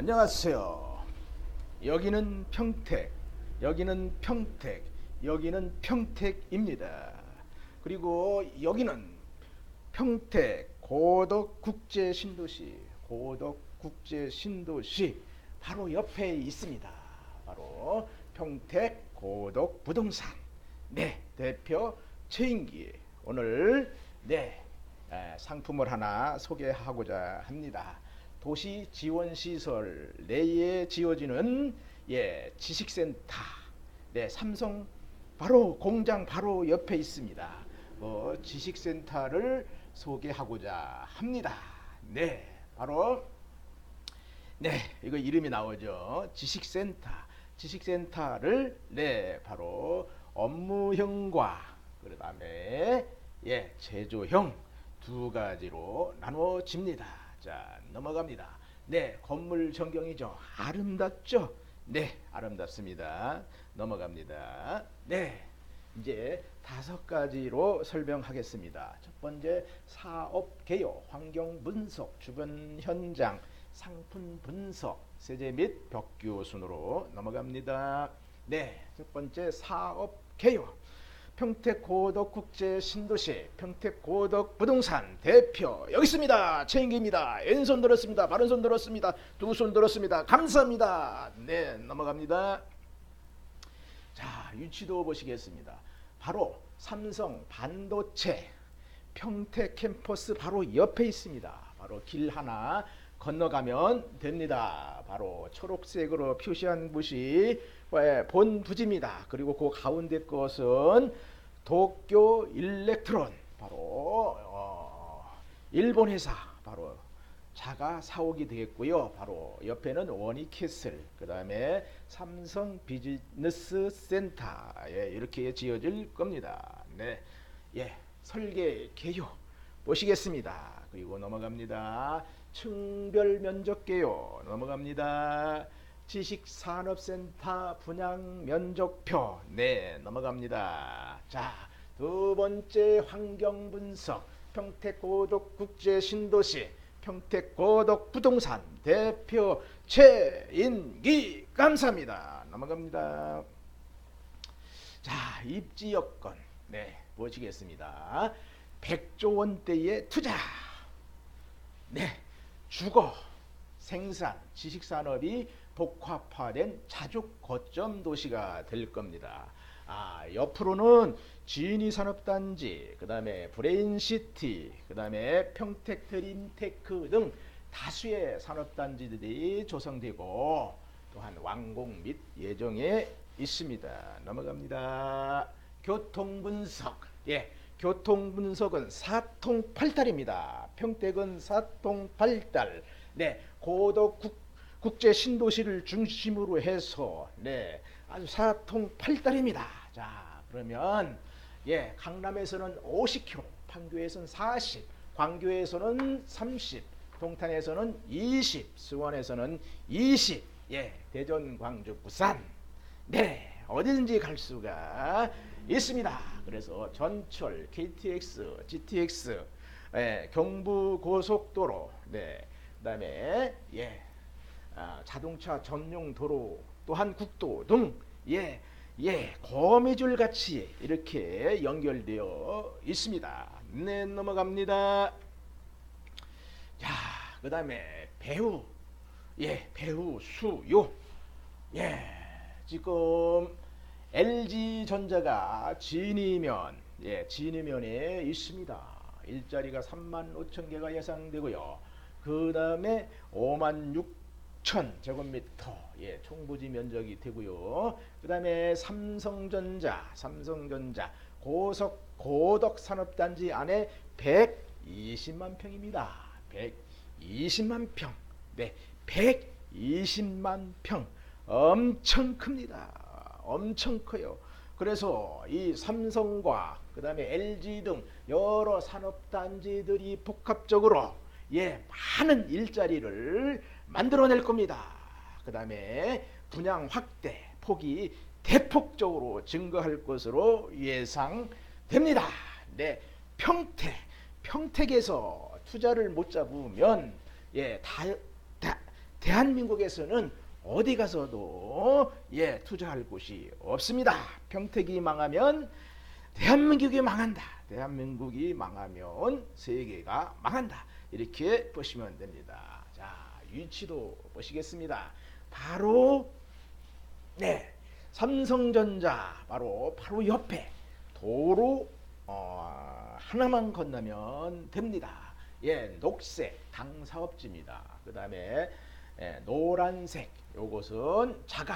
안녕하세요. 여기는 평택, 여기는 평택, 여기는 평택입니다. 그리고 여기는 평택 고덕 국제 신도시, 고덕 국제 신도시 바로 옆에 있습니다. 바로 평택 고덕 부동산 네 대표 최인기 오늘 네 에, 상품을 하나 소개하고자 합니다. 도시 지원 시설 내에 지어지는 예 지식센터 네 삼성 바로 공장 바로 옆에 있습니다. 뭐 지식센터를 소개하고자 합니다. 네 바로 네 이거 이름이 나오죠 지식센터 지식센터를 네 바로 업무형과 그다음에 예 제조형 두 가지로 나누어집니다. 자 넘어갑니다. 네 건물 전경이죠. 아름답죠. 네 아름답습니다. 넘어갑니다. 네 이제 다섯 가지로 설명하겠습니다. 첫 번째 사업 개요, 환경 분석, 주변 현장, 상품 분석, 세제 및 벽규 순으로 넘어갑니다. 네, 첫 번째 사업 개요. 평택 고덕 국제 신도시 평택 고덕 부동산 대표 여기 있습니다. 최인기입니다. 왼손 들었습니다. 바른손 들었습니다. 두 손 들었습니다. 감사합니다. 네, 넘어갑니다. 자, 위치도 보시겠습니다. 바로 삼성 반도체 평택 캠퍼스 바로 옆에 있습니다. 바로 길 하나 건너가면 됩니다. 바로 초록색으로 표시한 곳이 본 부지입니다. 그리고 그 가운데 것은 도쿄 일렉트론 바로 어, 일본 회사 바로 자가 사옥이 되겠고요. 바로 옆에는 원이캐슬, 그 다음에 삼성 비즈니스 센터 예, 이렇게 지어질 겁니다. 네, 예, 설계 개요 보시겠습니다. 그리고 넘어갑니다. 층별 면적 개요 넘어갑니다. 지식산업센터 분양 면적표 네 넘어갑니다. 자두 번째 환경 분석 평택 고덕 국제 신도시 평택 고덕 부동산 대표 최인기 감사합니다. 넘어갑니다. 자 입지 여건 네 보시겠습니다. 100조 원대의 투자 네 주거 생산 지식산업이 복합화된 자족 거점 도시가 될 겁니다. 아, 옆으로는 지인이 산업단지, 그 다음에 브레인시티, 그 다음에 평택 드림테크 등 다수의 산업단지들이 조성되고 또한 완공 및 예정에 있습니다. 넘어갑니다. 교통분석. 예, 교통분석은 사통팔달입니다. 평택은 사통팔달. 네, 고도 국 국제 신도시를 중심으로 해서 네 아주 사통팔달입니다. 자 그러면 예 강남에서는 50km, 판교에서는 40, 광교에서는 30, 동탄에서는 20, 수원에서는 20, 예 대전, 광주, 부산 네 어디든지 갈 수가 있습니다. 그래서 전철, KTX, GTX, 예, 경부 고속도로, 네 그다음에 예. 아, 자동차 전용 도로 또한 국도 등 예, 예, 거미줄 같이 이렇게 연결되어 있습니다. 네, 넘어갑니다. 자, 그 다음에 배후, 예, 배후 수요, 예, 지금 LG 전자가 진이면, 예, 진이면에 있습니다. 일자리가 3만 5천 개가 예상되고요. 그 다음에 5만 6 6천 제곱미터 예, 총부지 면적이 되고요. 그 다음에 삼성전자, 삼성전자 고속 고덕 산업단지 안에 120만 평입니다. 120만 평. 네. 120만 평. 엄청 큽니다. 엄청 커요. 그래서 이 삼성과 그다음에 LG 등 여러 산업 단지들이 복합적으로 예, 많은 일자리를 만들어낼 겁니다. 그 다음에 분양 확대 폭이 대폭적으로 증가할 것으로 예상됩니다. 네, 평택, 평택에서 투자를 못 잡으면 예, 다, 다 대한민국에서는 어디 가서도 예 투자할 곳이 없습니다. 평택이 망하면 대한민국이 망한다. 대한민국이 망하면 세계가 망한다. 이렇게 보시면 됩니다. 자 위치도 보시겠습니다. 바로 네 삼성전자 바로 바로 옆에 도로 어, 하나만 건너면 됩니다. 예 녹색 당사업지입니다. 그 다음에 예, 노란색 요것은 자가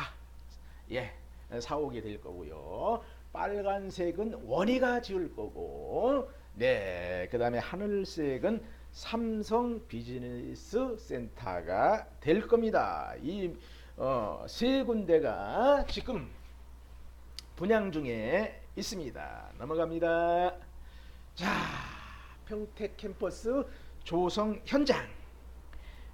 예 사오게 될 거고요. 빨간색은 원희가 지을 거고 네 그 다음에 하늘색은 삼성 비즈니스 센터가 될 겁니다. 이세 어, 세 군데가 지금 분양 중에 있습니다. 넘어갑니다. 자 평택 캠퍼스 조성 현장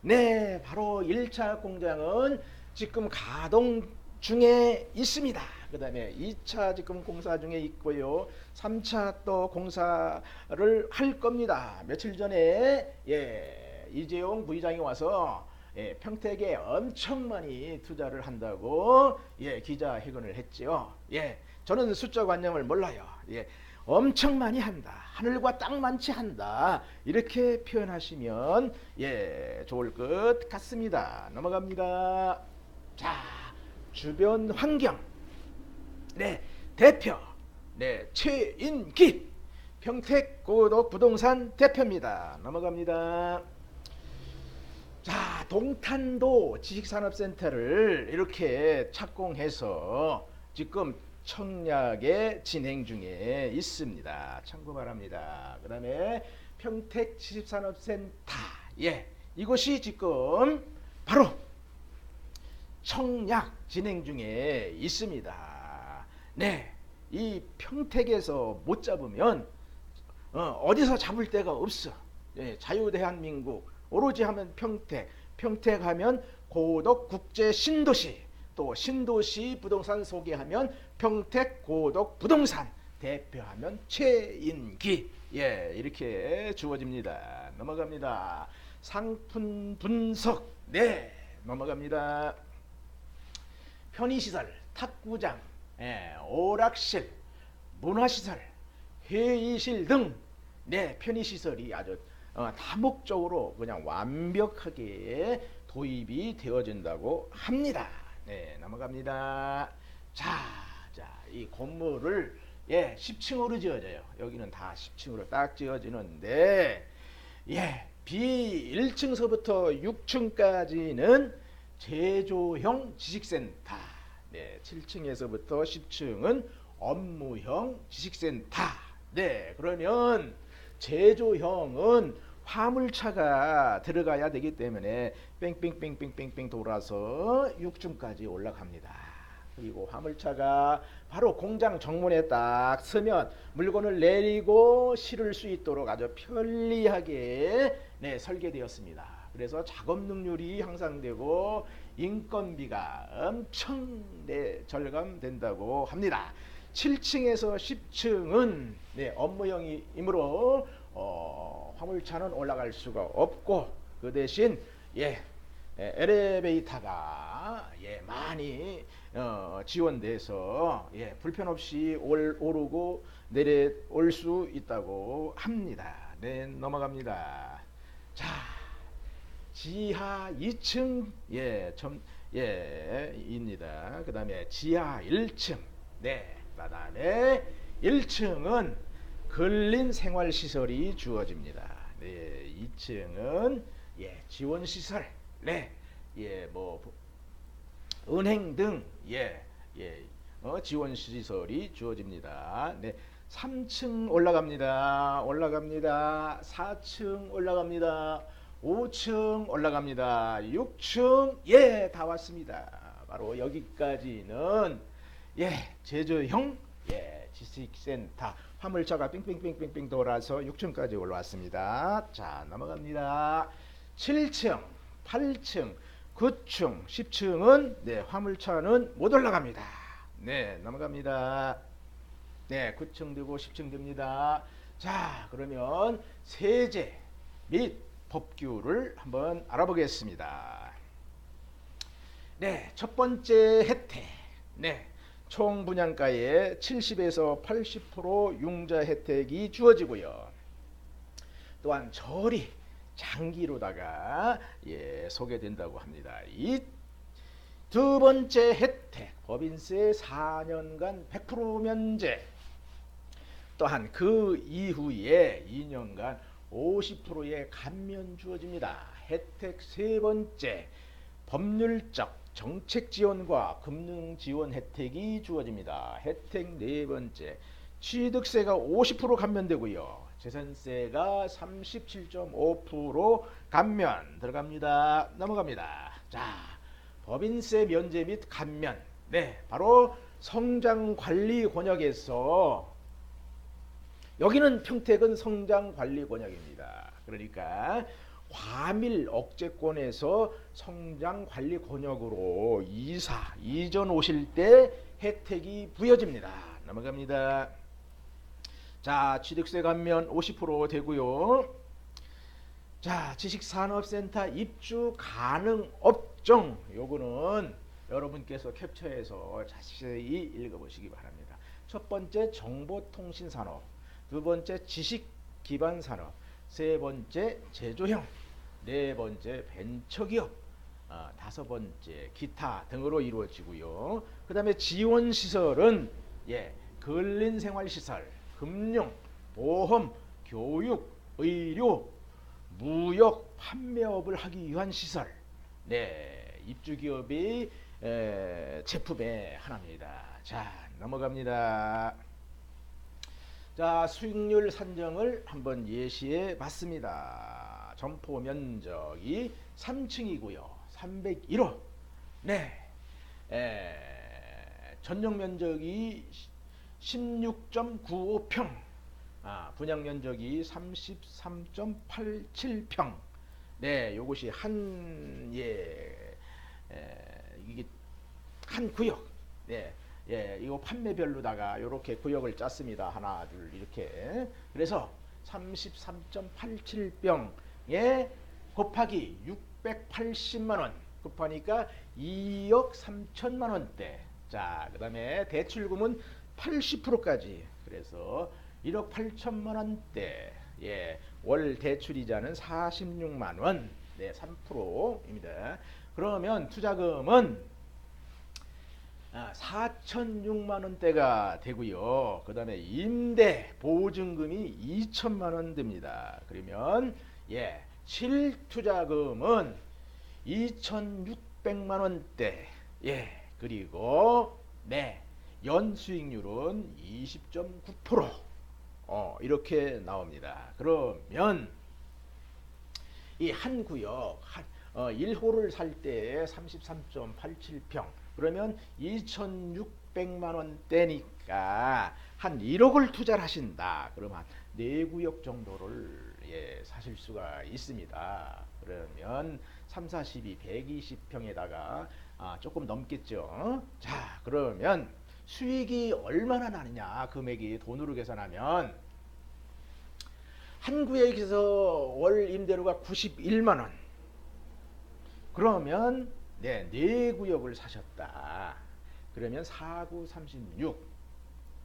네, 바로 1차 공장은 지금 가동 중에 있습니다. 그 다음에 2차 지금 공사 중에 있고요. 3차 또 공사를 할 겁니다. 며칠 전에 예, 이재용 부의장이 와서 예, 평택에 엄청 많이 투자를 한다고 예, 기자회견을 했지요. 예, 저는 숫자 관념을 몰라요. 예, 엄청 많이 한다. 하늘과 땅만치 한다. 이렇게 표현하시면 예, 좋을 것 같습니다. 넘어갑니다. 자, 주변 환경. 네, 대표. 네, 최인기. 평택 고덕 부동산 대표입니다. 넘어갑니다. 자, 동탄도 지식산업센터를 이렇게 착공해서 지금 청약에 진행 중에 있습니다. 참고 바랍니다. 그 다음에 평택 지식산업센터 예 이것이 지금 바로 청약 진행 중에 있습니다. 네, 이 평택에서 못 잡으면 어, 디서 잡을 데가 없어. 예, 자유 대한민국 오로지 하면 평택, 평택 하면 고덕 국제 신도시 또 신도시 부동산 소개하면 평택 고덕 부동산 대표하면 최인기 예 이렇게 주어집니다. 넘어갑니다. 상품 분석 네 넘어갑니다. 편의시설 탁구장 예, 오락실 문화시설 회의실 등 네, 편의시설이 아주 어, 다목적으로 그냥 완벽하게 도입이 되어진다고 합니다. 네, 넘어갑니다. 자, 자, 이 건물을 예, 10층으로 지어져요. 여기는 다 10층으로 딱 지어지는데 예, B 1층서부터 6층까지는 제조형 지식센터. 네, 7층에서부터 10층은 업무형 지식센터. 네, 그러면 제조형은 화물차가 들어가야 되기 때문에 뺑뺑뺑뺑뺑뺑 돌아서 6층까지 올라갑니다. 그리고 화물차가 바로 공장 정문에 딱 서면 물건을 내리고 실을 수 있도록 아주 편리하게 네, 설계되었습니다. 그래서 작업 능률이 향상되고 인건비가 엄청 네, 절감된다고 합니다. 7층에서 10층은 네, 업무형이므로 어, 화물차는 올라갈 수가 없고 그 대신 예, 예 엘리베이터가 예, 많이 어, 지원돼서 예, 불편 없이 올, 오르고 내려올 수 있다고 합니다. 네, 넘어갑니다. 자, 지하 2층 예, 점, 예, 입니다. 그 다음에 지하 1층 네, 그 다음에 1층은 근린 생활 시설이 주어집니다. 네, 2층은 예, 지원 시설, 네, 예, 뭐 은행 등 예, 예, 어, 지원 시설이 주어집니다. 네, 3층 올라갑니다. 올라갑니다. 4층 올라갑니다. 5층 올라갑니다. 6층 예, 다 왔습니다. 바로 여기까지는 예, 제조형 예, 지식센터 화물차가 빙빙빙빙빙 돌아서 6층까지 올라왔습니다. 자, 넘어갑니다. 7층, 8층, 9층, 10층은 네, 화물차는 못 올라갑니다. 네, 넘어갑니다. 네, 9층 되고 10층 됩니다. 자, 그러면 세제 및 법규를 한번 알아보겠습니다. 네, 첫 번째 혜택. 네. 총 분양가의 70에서 80% 융자 혜택이 주어지고요. 또한 절이 장기로다가 예, 소개된다고 합니다. 이 두 번째 혜택 법인세 4년간 100% 면제 또한 그 이후에 2년간 50%의 감면 주어집니다. 혜택 세 번째 법률적 정책 지원과 금융 지원 혜택이 주어집니다. 혜택 네 번째 취득세가 50% 감면되고요. 재산세가 37.5% 감면 들어갑니다. 넘어갑니다. 자, 법인세 면제 및 감면. 네, 바로 성장 관리 권역에서 여기는 평택은 성장 관리 권역입니다. 그러니까 과밀 억제권에서 성장 관리 권역으로 이사 이전 오실 때 혜택이 부여집니다. 넘어갑니다. 자, 취득세 감면 50% 되고요. 자, 지식산업센터 입주 가능 업종 요거는 여러분께서 캡처해서 자세히 읽어보시기 바랍니다. 첫 번째 정보통신산업, 두 번째 지식 기반 산업, 세 번째 제조형, 네 번째 벤처기업, 아, 다섯 번째 기타 등으로 이루어지고요. 그 다음에 지원 시설은 예, 근린 생활 시설, 금융, 보험, 교육, 의료, 무역, 판매업을 하기 위한 시설. 네, 입주 기업이 에, 제품의 하나입니다. 자, 넘어갑니다. 자, 수익률 산정을 한번 예시해 봤습니다. 점포 면적이 3층이고요. 301호. 네. 에, 전용 면적이 16.95평. 아, 분양 면적이 33.87평. 네, 요것이 한 예. 에, 이게 한 구역. 네. 예, 이거 판매별로다가 이렇게 구역을 짰습니다. 하나, 둘 이렇게. 그래서 33.87병에 곱하기 680만 원 곱하니까 2억 3천만 원대. 자, 그다음에 대출금은 80%까지. 그래서 1억 8천만 원대. 예, 월 대출 이자는 46만 원. 네, 3%입니다. 그러면 투자금은 아, 4,006만 원대가 되고요. 그 다음에 임대 보증금이 2천만 원 됩니다. 그러면 예, 실투자금은 2,600만 원대. 예, 그리고 네, 연수익률은 20.9%. 어, 이렇게 나옵니다. 그러면 이 한 구역 한, 어, 1호를 살 때 33.87평 그러면 2,600만 원대니까 한 1억을 투자를 하신다. 그러면 한 4구역 정도를 예, 사실 수가 있습니다. 그러면 3, 42, 120평에다가 아, 조금 넘겠죠. 자, 그러면 수익이 얼마나 나느냐 금액이 돈으로 계산하면 한 구역에서 월 임대료가 91만 원. 그러면 네, 네 구역을 사셨다. 그러면 4구 36.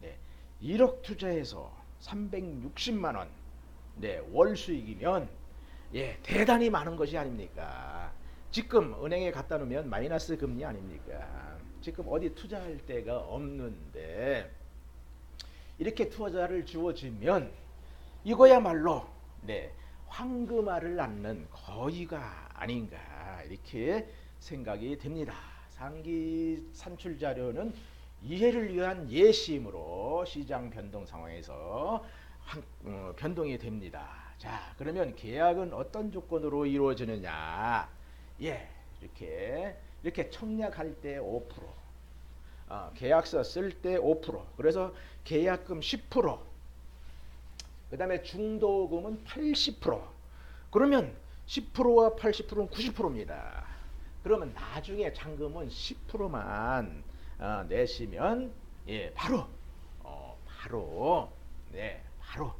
네. 1억 투자해서 360만 원. 네, 월 수익이면 예, 대단히 많은 것이 아닙니까? 지금 은행에 갖다 놓으면 마이너스 금리 아닙니까? 지금 어디 투자할 데가 없는데 이렇게 투자를 주어지면 이거야말로 네, 황금알을 낳는 거위가 아닌가 이렇게 생각이 됩니다. 상기 산출 자료는 이해를 위한 예시임으로 시장 변동 상황에서 한, 어, 변동이 됩니다. 자, 그러면 계약은 어떤 조건으로 이루어지느냐? 예, 이렇게 이렇게 청약할 때 5%, 어, 계약서 쓸 때 5%, 그래서 계약금 10%, 그 다음에 중도금은 80%. 그러면 10%와 80%는 90%입니다. 그러면 나중에 잔금은 10%만 어, 내시면 예 바로 어, 바로 네 바로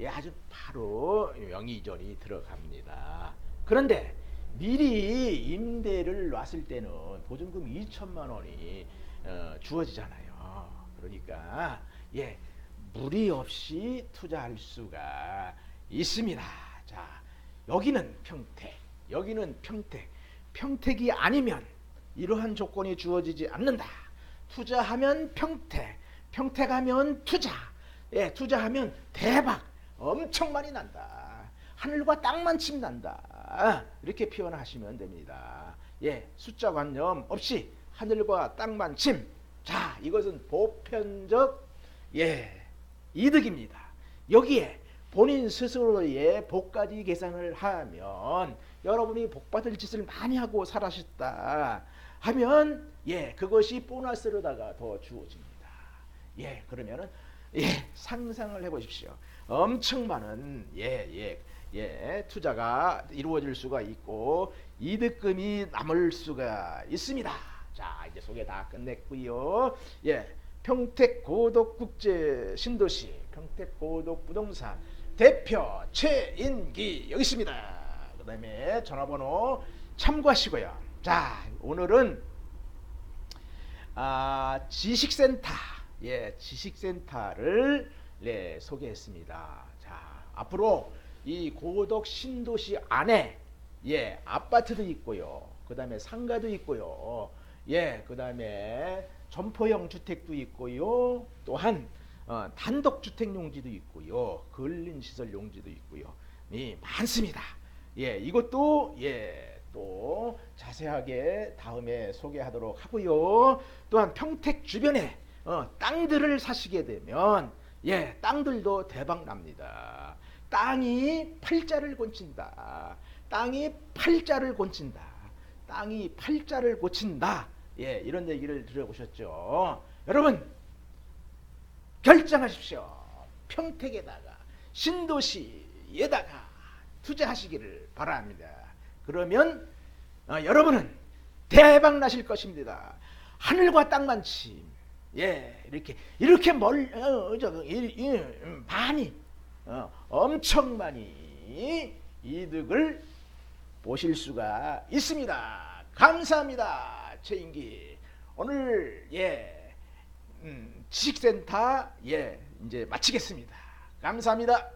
예 아주 바로 명의전이 들어갑니다. 그런데 미리 임대를 놨을 때는 보증금 2천만 원이 어, 주어지잖아요. 그러니까 예 무리 없이 투자할 수가 있습니다. 자 여기는 평택, 여기는 평택, 평택이 아니면 이러한 조건이 주어지지 않는다. 투자하면 평택, 평택하면 투자, 예 투자하면 대박 엄청 많이 난다. 하늘과 땅만 침 난다. 이렇게 표현하시면 됩니다. 예, 숫자 관념 없이 하늘과 땅만 침. 자, 이것은 보편적 예 이득입니다. 여기에 본인 스스로의 복까지 계산을 하면 여러분이 복 받을 짓을 많이 하고 살아셨다 하면 예 그것이 보너스로다가 더 주어집니다. 예 그러면은 예 상상을 해보십시오. 엄청 많은 예 예 예, 예, 투자가 이루어질 수가 있고 이득금이 남을 수가 있습니다. 자 이제 소개 다 끝냈고요. 예 평택 고덕 국제 신도시 평택 고덕 부동산 대표 최인기 여기 있습니다. 그 다음에 전화번호 참고하시고요. 자 오늘은 아, 지식센터 예 지식센터를 네, 소개했습니다. 자 앞으로 이 고덕 신도시 안에 예 아파트도 있고요. 그 다음에 상가도 있고요. 예 그 다음에 점포형 주택도 있고요. 또한 어, 단독 주택 용지도 있고요. 근린 시설 용지도 있고요. 이 많습니다. 예, 이것도 예, 또 자세하게 다음에 소개하도록 하고요. 또한 평택 주변에 어, 땅들을 사시게 되면 예, 땅들도 대박 납니다. 땅이 팔자를 곤친다. 땅이 팔자를 곤친다. 땅이 팔자를 고친다. 예, 이런 얘기를 들어보셨죠. 여러분 결정하십시오. 평택에다가 신도시에다가 투자하시기를 바랍니다. 그러면 어, 여러분은 대박 나실 것입니다. 하늘과 땅만치 예 이렇게 이렇게 멀 어, 저, 이, 이, 음, 많이 어, 엄청 많이 이득을 보실 수가 있습니다. 감사합니다. 최인기 오늘 예 음, 지식센터 예 이제 마치겠습니다. 감사합니다.